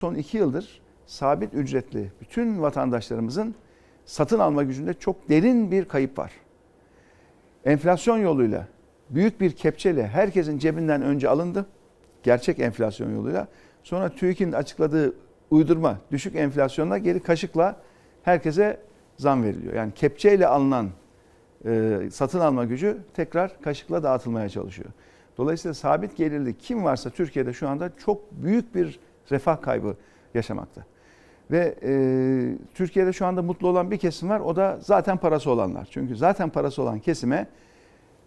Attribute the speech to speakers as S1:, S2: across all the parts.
S1: son iki yıldır sabit ücretli bütün vatandaşlarımızın satın alma gücünde çok derin bir kayıp var. Enflasyon yoluyla büyük bir kepçeyle herkesin cebinden önce alındı. Gerçek enflasyon yoluyla. Sonra TÜİK'in açıkladığı uydurma düşük enflasyonla geri kaşıkla herkese zam veriliyor. Yani kepçeyle alınan e, satın alma gücü tekrar kaşıkla dağıtılmaya çalışıyor. Dolayısıyla sabit gelirli kim varsa Türkiye'de şu anda çok büyük bir refah kaybı yaşamakta. Ve e, Türkiye'de şu anda mutlu olan bir kesim var. O da zaten parası olanlar. Çünkü zaten parası olan kesime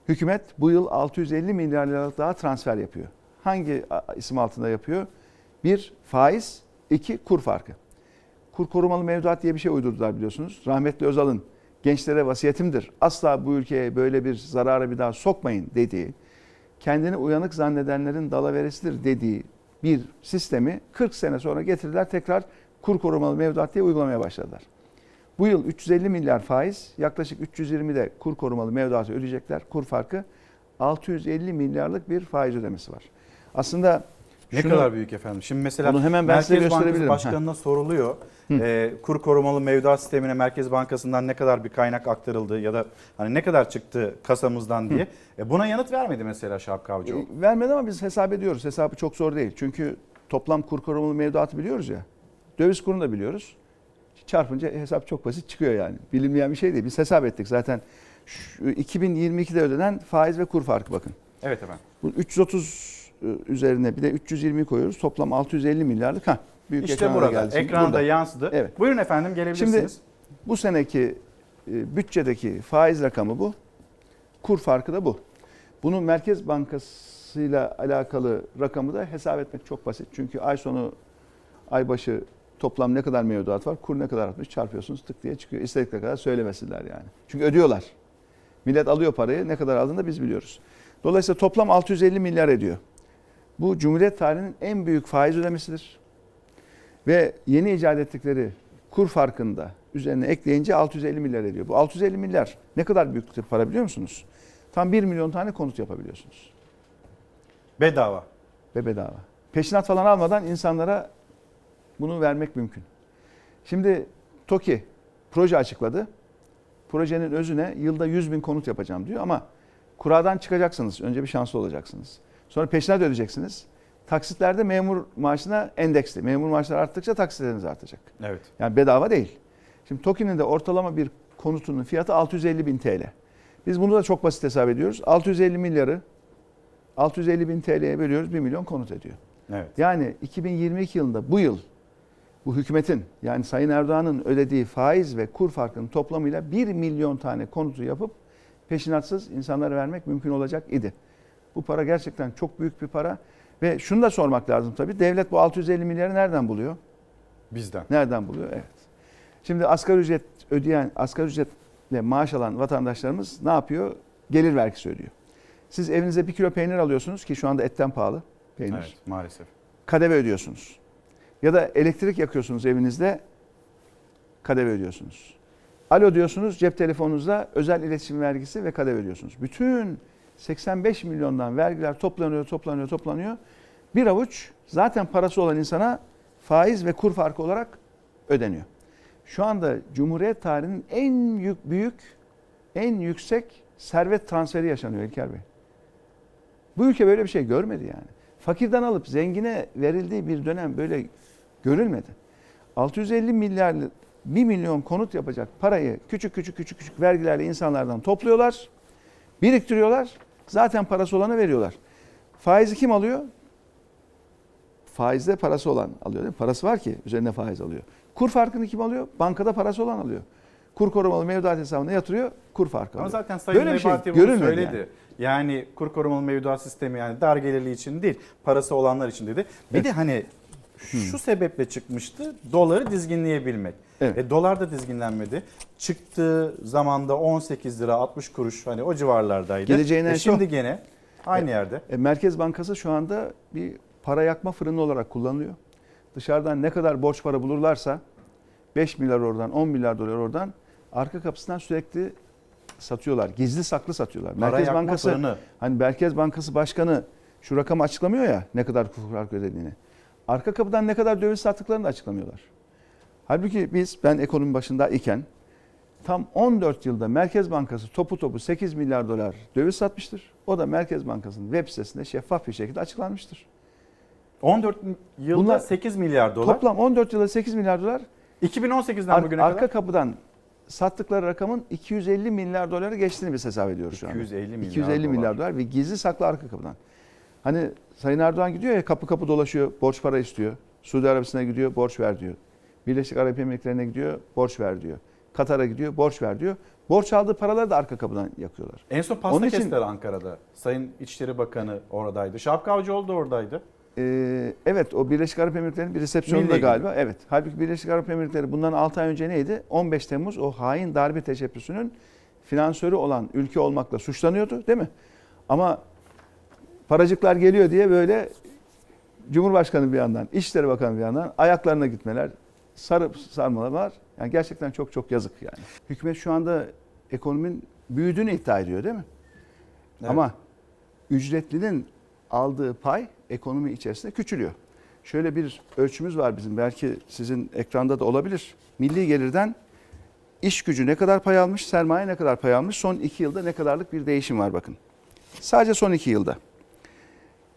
S1: hükümet bu yıl 650 milyar liralık daha transfer yapıyor. Hangi isim altında yapıyor? Bir faiz, iki kur farkı. Kur korumalı mevduat diye bir şey uydurdular biliyorsunuz. Rahmetli Özal'ın gençlere vasiyetimdir. Asla bu ülkeye böyle bir zarara bir daha sokmayın dediği, kendini uyanık zannedenlerin dalaveresidir dediği bir sistemi 40 sene sonra getirdiler tekrar kur korumalı mevduat diye uygulamaya başladılar. Bu yıl 350 milyar faiz, yaklaşık 320 de kur korumalı mevduatı ödeyecekler. Kur farkı 650 milyarlık bir faiz ödemesi var. Aslında
S2: Ne
S1: şunu-
S2: kadar büyük efendim. Şimdi mesela
S1: Bunu hemen ben size
S2: Merkez Bankası. Başkanı'na soruluyor. Ee, kur korumalı mevduat sistemine Merkez Bankası'ndan ne kadar bir kaynak aktarıldı ya da hani ne kadar çıktı kasamızdan diye. E, buna yanıt vermedi mesela Şahap Kavcıoğlu.
S1: E, vermedi ama biz hesap ediyoruz. Hesabı çok zor değil. Çünkü toplam kur korumalı mevduatı biliyoruz ya. Döviz kurunu da biliyoruz. Çarpınca hesap çok basit çıkıyor yani. Bilinmeyen bir şey değil. Biz hesap ettik zaten. Şu 2022'de ödenen faiz ve kur farkı bakın.
S2: Evet efendim.
S1: Bu 330 üzerine bir de 320 koyuyoruz. Toplam 650 milyarlık. Ha, büyük
S2: İşte burada.
S1: geldi.
S2: Ekranda
S1: burada.
S2: yansıdı.
S1: Evet.
S2: Buyurun efendim gelebilirsiniz.
S1: Şimdi bu seneki e, bütçedeki faiz rakamı bu. Kur farkı da bu. Bunu Merkez Bankası'yla alakalı rakamı da hesap etmek çok basit. Çünkü ay sonu ay başı toplam ne kadar mevduat var, kur ne kadar artmış çarpıyorsunuz tık diye çıkıyor. İstedikleri kadar söylemesinler yani. Çünkü ödüyorlar. Millet alıyor parayı ne kadar aldığını da biz biliyoruz. Dolayısıyla toplam 650 milyar ediyor. Bu Cumhuriyet tarihinin en büyük faiz ödemesidir. Ve yeni icat ettikleri kur farkında üzerine ekleyince 650 milyar ediyor. Bu 650 milyar ne kadar büyük bir para biliyor musunuz? Tam 1 milyon tane konut yapabiliyorsunuz.
S2: Bedava.
S1: Ve bedava. Peşinat falan almadan insanlara bunu vermek mümkün. Şimdi TOKİ proje açıkladı. Projenin özüne yılda 100 bin konut yapacağım diyor ama kuradan çıkacaksınız. Önce bir şanslı olacaksınız. Sonra peşinat ödeyeceksiniz. Taksitlerde memur maaşına endeksli. Memur maaşları arttıkça taksitleriniz artacak.
S2: Evet.
S1: Yani bedava değil. Şimdi TOKİ'nin de ortalama bir konutunun fiyatı 650 bin TL. Biz bunu da çok basit hesap ediyoruz. 650 milyarı 650 bin TL'ye bölüyoruz 1 milyon konut ediyor.
S2: Evet.
S1: Yani 2022 yılında bu yıl bu hükümetin yani Sayın Erdoğan'ın ödediği faiz ve kur farkının toplamıyla 1 milyon tane konutu yapıp peşinatsız insanlara vermek mümkün olacak idi. Bu para gerçekten çok büyük bir para ve şunu da sormak lazım tabii. Devlet bu 650 milyarı nereden buluyor?
S2: Bizden.
S1: Nereden buluyor? Evet. Şimdi asgari ücret ödeyen, asgari ücretle maaş alan vatandaşlarımız ne yapıyor? Gelir vergisi ödüyor. Siz evinize bir kilo peynir alıyorsunuz ki şu anda etten pahalı peynir.
S2: Evet maalesef.
S1: KDV ödüyorsunuz. Ya da elektrik yakıyorsunuz evinizde KDV ödüyorsunuz. Alo diyorsunuz cep telefonunuzda özel iletişim vergisi ve KDV ödüyorsunuz. Bütün 85 milyondan vergiler toplanıyor, toplanıyor, toplanıyor. Bir avuç zaten parası olan insana faiz ve kur farkı olarak ödeniyor. Şu anda Cumhuriyet tarihinin en yük, büyük, en yüksek servet transferi yaşanıyor İlker Bey. Bu ülke böyle bir şey görmedi yani. Fakirden alıp zengine verildiği bir dönem böyle görülmedi. 650 milyar 1 milyon konut yapacak parayı küçük küçük küçük küçük vergilerle insanlardan topluyorlar. Biriktiriyorlar. Zaten parası olana veriyorlar. Faizi kim alıyor? Faizde parası olan alıyor değil mi? Parası var ki üzerine faiz alıyor. Kur farkını kim alıyor? Bankada parası olan alıyor. Kur korumalı mevduat hesabına yatırıyor, kur farkı
S2: Ama
S1: alıyor.
S2: zaten Sayın
S1: Böyle şey
S2: Nebati bunu
S1: görülmedi
S2: söyledi.
S1: yani.
S2: Yani. kur korumalı mevduat sistemi yani dar gelirli için değil, parası olanlar için dedi. Bir
S1: Evet.
S2: de hani şu sebeple çıkmıştı, doları dizginleyebilmek.
S1: Evet.
S2: E, dolar da dizginlenmedi. Çıktığı zamanda 18 lira 60 kuruş hani o civarlardaydı.
S1: Geleceğin
S2: E, şimdi
S1: son-
S2: gene aynı yerde.
S1: E, Merkez Bankası şu anda bir para yakma fırını olarak kullanılıyor. Dışarıdan ne kadar borç para bulurlarsa 5 milyar oradan 10 milyar dolar oradan arka kapısından sürekli satıyorlar. Gizli saklı satıyorlar.
S2: Para
S1: Merkez Bankası
S2: fırını.
S1: hani Merkez Bankası Başkanı şu rakamı açıklamıyor ya ne kadar kur farkı ödediğini. Arka kapıdan ne kadar döviz sattıklarını da açıklamıyorlar. Halbuki biz ben ekonomi başında iken tam 14 yılda Merkez Bankası topu topu 8 milyar dolar döviz satmıştır. O da Merkez Bankası'nın web sitesinde şeffaf bir şekilde açıklanmıştır.
S2: 14 yılda
S1: Bunlar-
S2: 8 milyar dolar.
S1: Toplam 14 yılda 8 milyar dolar
S2: 2018'den
S1: ar-
S2: bugüne
S1: arka
S2: kadar
S1: kapıdan sattıkları rakamın 250 milyar doları geçtiğini biz hesap ediyoruz şu anda.
S2: 250 milyar
S1: 250
S2: dolar.
S1: milyar dolar ve gizli saklı arka kapıdan. Hani Sayın Erdoğan gidiyor ya kapı kapı dolaşıyor, borç para istiyor. Suudi Arabistan'a gidiyor, borç ver diyor. Birleşik Arap Emirlikleri'ne gidiyor, borç ver diyor. Katar'a gidiyor, borç ver diyor. Borç aldığı paraları da arka kapıdan yakıyorlar.
S2: En son pasta
S1: Onun için-
S2: kestiler Ankara'da. Sayın İçişleri Bakanı oradaydı. Şapka Avcıoğlu da oradaydı.
S1: Ee, evet o Birleşik Arap Emirlikleri'nin bir resepsiyonunda galiba. Evet. Halbuki Birleşik Arap Emirlikleri bundan 6 ay önce neydi? 15 Temmuz o hain darbe teşebbüsünün finansörü olan ülke olmakla suçlanıyordu değil mi? Ama paracıklar geliyor diye böyle Cumhurbaşkanı bir yandan, İçişleri Bakanı bir yandan ayaklarına gitmeler, sarıp sarmalalar. Yani gerçekten çok çok yazık yani. Hükümet şu anda ekonominin büyüdüğünü iddia ediyor değil mi?
S2: Evet.
S1: Ama ücretlinin aldığı pay ekonomi içerisinde küçülüyor. Şöyle bir ölçümüz var bizim belki sizin ekranda da olabilir. Milli gelirden iş gücü ne kadar pay almış, sermaye ne kadar pay almış, son iki yılda ne kadarlık bir değişim var bakın. Sadece son iki yılda.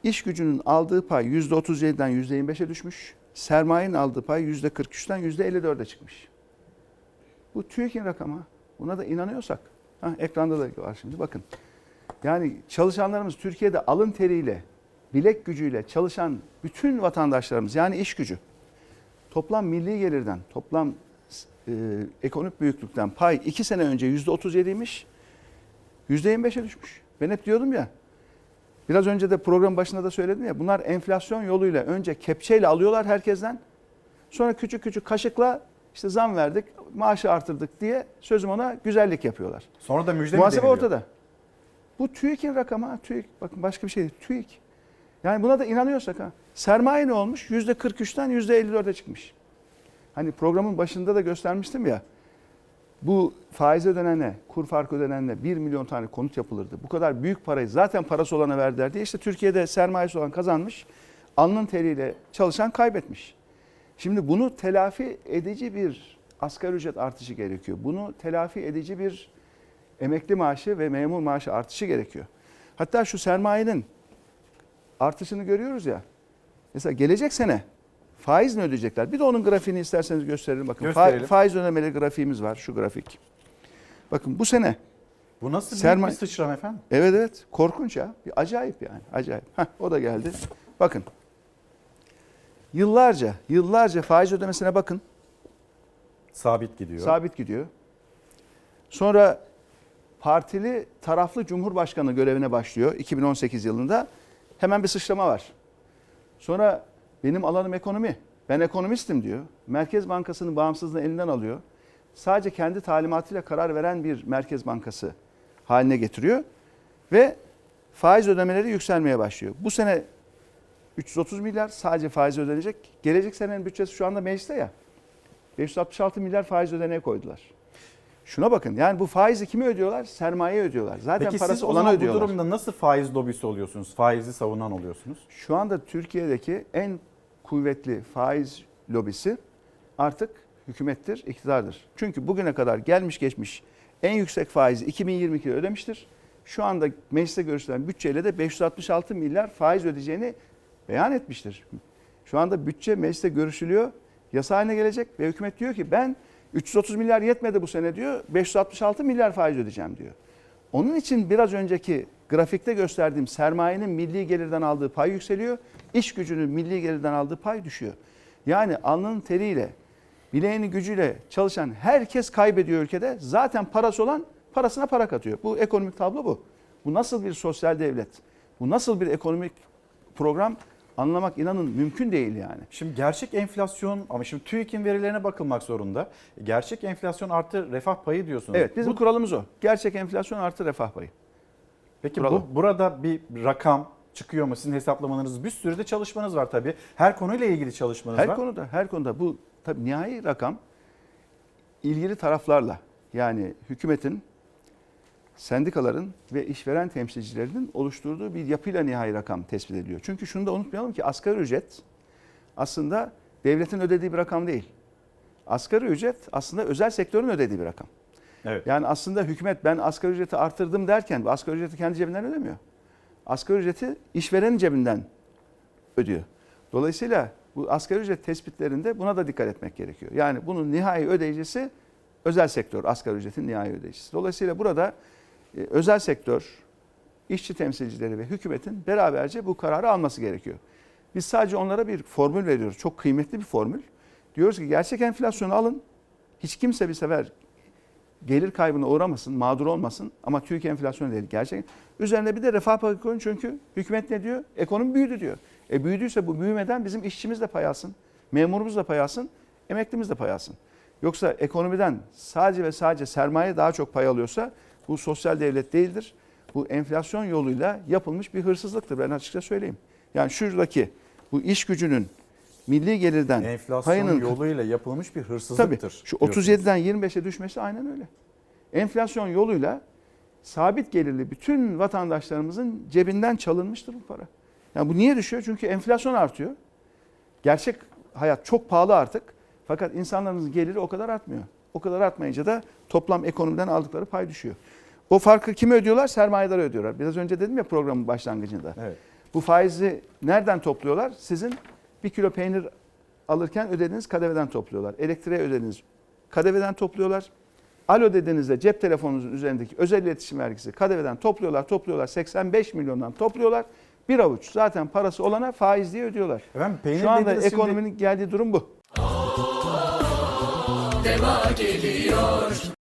S1: İş gücünün aldığı pay %37'den %25'e düşmüş. Sermayenin aldığı pay %43'ten %54'e çıkmış. Bu TÜİK'in rakamı. Buna da inanıyorsak. Ha, ekranda da var şimdi bakın. Yani çalışanlarımız Türkiye'de alın teriyle, bilek gücüyle çalışan bütün vatandaşlarımız yani iş gücü toplam milli gelirden, toplam e, ekonomik büyüklükten pay 2 sene önce %37'ymiş, %25'e düşmüş. Ben hep diyordum ya, biraz önce de program başında da söyledim ya, bunlar enflasyon yoluyla önce kepçeyle alıyorlar herkesten, sonra küçük küçük kaşıkla işte zam verdik, maaşı artırdık diye sözüm ona güzellik yapıyorlar.
S2: Sonra da müjde
S1: Muhasebe ortada. Bu TÜİK'in rakamı ha TÜİK. Bakın başka bir şey değil. TÜİK. Yani buna da inanıyorsak ha. Sermaye ne olmuş? Yüzde 43'ten yüzde 54'e çıkmış. Hani programın başında da göstermiştim ya. Bu faiz ödenene, kur farkı ödenene 1 milyon tane konut yapılırdı. Bu kadar büyük parayı zaten parası olana verdiler diye işte Türkiye'de sermayesi olan kazanmış. Alnın teriyle çalışan kaybetmiş. Şimdi bunu telafi edici bir asgari ücret artışı gerekiyor. Bunu telafi edici bir emekli maaşı ve memur maaşı artışı gerekiyor. Hatta şu sermayenin artışını görüyoruz ya. Mesela gelecek sene faiz mi ödeyecekler? Bir de onun grafiğini isterseniz gösterelim. Bakın fa-
S2: Gösterelim.
S1: faiz ödemeleri grafiğimiz var. Şu grafik. Bakın bu sene
S2: Bu nasıl
S1: Sermaye-
S2: bir sıçrama efendim?
S1: evet evet korkunç ya. Bir acayip yani. Acayip. Heh, o da geldi. Bakın. Yıllarca, yıllarca faiz ödemesine bakın.
S2: Sabit gidiyor.
S1: Sabit gidiyor. Sonra partili taraflı cumhurbaşkanı görevine başlıyor 2018 yılında. Hemen bir sıçrama var. Sonra benim alanım ekonomi. Ben ekonomistim diyor. Merkez Bankası'nın bağımsızlığını elinden alıyor. Sadece kendi talimatıyla karar veren bir Merkez Bankası haline getiriyor. Ve faiz ödemeleri yükselmeye başlıyor. Bu sene 330 milyar sadece faiz ödenecek. Gelecek senenin bütçesi şu anda mecliste ya. 566 milyar faiz ödeneğe koydular. Şuna bakın yani bu faizi kimi ödüyorlar? Sermaye ödüyorlar. Zaten
S2: Peki
S1: parası
S2: siz o
S1: olanı
S2: zaman bu
S1: ödüyorlar.
S2: durumda nasıl faiz lobisi oluyorsunuz? Faizi savunan oluyorsunuz?
S1: Şu anda Türkiye'deki en kuvvetli faiz lobisi artık hükümettir, iktidardır. Çünkü bugüne kadar gelmiş geçmiş en yüksek faizi 2022'de ödemiştir. Şu anda mecliste görüşülen bütçeyle de 566 milyar faiz ödeyeceğini beyan etmiştir. Şu anda bütçe mecliste görüşülüyor, yasa haline gelecek ve hükümet diyor ki ben 330 milyar yetmedi bu sene diyor, 566 milyar faiz ödeyeceğim diyor. Onun için biraz önceki grafikte gösterdiğim sermayenin milli gelirden aldığı pay yükseliyor, iş gücünün milli gelirden aldığı pay düşüyor. Yani alnının teriyle, bileğinin gücüyle çalışan herkes kaybediyor ülkede. Zaten parası olan parasına para katıyor. Bu ekonomik tablo bu. Bu nasıl bir sosyal devlet? Bu nasıl bir ekonomik program? Anlamak inanın mümkün değil yani.
S2: Şimdi gerçek enflasyon ama şimdi TÜİK'in verilerine bakılmak zorunda. Gerçek enflasyon artı refah payı diyorsunuz.
S1: Evet bizim
S2: Bu-
S1: kuralımız o. Gerçek enflasyon artı refah payı.
S2: Peki bu, burada bir rakam çıkıyor mu? Sizin hesaplamalarınız bir sürü de çalışmanız var tabii. Her konuyla ilgili çalışmanız
S1: Her
S2: var.
S1: konuda, her konuda bu tabii nihai rakam ilgili taraflarla yani hükümetin, sendikaların ve işveren temsilcilerinin oluşturduğu bir yapıyla nihai rakam tespit ediliyor. Çünkü şunu da unutmayalım ki asgari ücret aslında devletin ödediği bir rakam değil. Asgari ücret aslında özel sektörün ödediği bir rakam.
S2: Evet.
S1: Yani aslında hükümet ben asgari ücreti artırdım derken bu asgari ücreti kendi cebinden ödemiyor. Asgari ücreti işverenin cebinden ödüyor. Dolayısıyla bu asgari ücret tespitlerinde buna da dikkat etmek gerekiyor. Yani bunun nihai ödeyicisi özel sektör, asgari ücretin nihai ödeyicisi. Dolayısıyla burada e, özel sektör, işçi temsilcileri ve hükümetin beraberce bu kararı alması gerekiyor. Biz sadece onlara bir formül veriyoruz. Çok kıymetli bir formül. Diyoruz ki gerçek enflasyonu alın. Hiç kimse bir sefer gelir kaybına uğramasın, mağdur olmasın ama TÜİK enflasyonu değil gerçek. Üzerine bir de refah payı koyun çünkü hükümet ne diyor? Ekonomi büyüdü diyor. E büyüdüyse bu büyümeden bizim işçimiz de pay alsın, memurumuz da pay alsın, emeklimiz de pay alsın. Yoksa ekonomiden sadece ve sadece sermaye daha çok pay alıyorsa bu sosyal devlet değildir. Bu enflasyon yoluyla yapılmış bir hırsızlıktır ben açıkça söyleyeyim. Yani şuradaki bu iş gücünün milli gelirden
S2: Enflasyon
S1: payının
S2: yoluyla yapılmış bir hırsızlıktır.
S1: Tabii şu
S2: diyorsunuz.
S1: 37'den 25'e düşmesi aynen öyle. Enflasyon yoluyla sabit gelirli bütün vatandaşlarımızın cebinden çalınmıştır bu para. Yani bu niye düşüyor? Çünkü enflasyon artıyor. Gerçek hayat çok pahalı artık. Fakat insanlarımızın geliri o kadar artmıyor. O kadar artmayınca da toplam ekonomiden aldıkları pay düşüyor. O farkı kime ödüyorlar? Sermayedara ödüyorlar. Biraz önce dedim ya programın başlangıcında.
S2: Evet.
S1: Bu faizi nereden topluyorlar? Sizin bir kilo peynir alırken ödediğiniz kadeveden topluyorlar. Elektriğe ödediğiniz kadeveden topluyorlar. Alo dediğinizde cep telefonunuzun üzerindeki özel iletişim vergisi kadeveden topluyorlar, topluyorlar. 85 milyondan topluyorlar. Bir avuç zaten parası olana faiz diye ödüyorlar.
S2: Efendim peynir
S1: Şu anda
S2: dediniz şimdi-
S1: ekonominin geldiği durum bu.
S3: Deva geliyor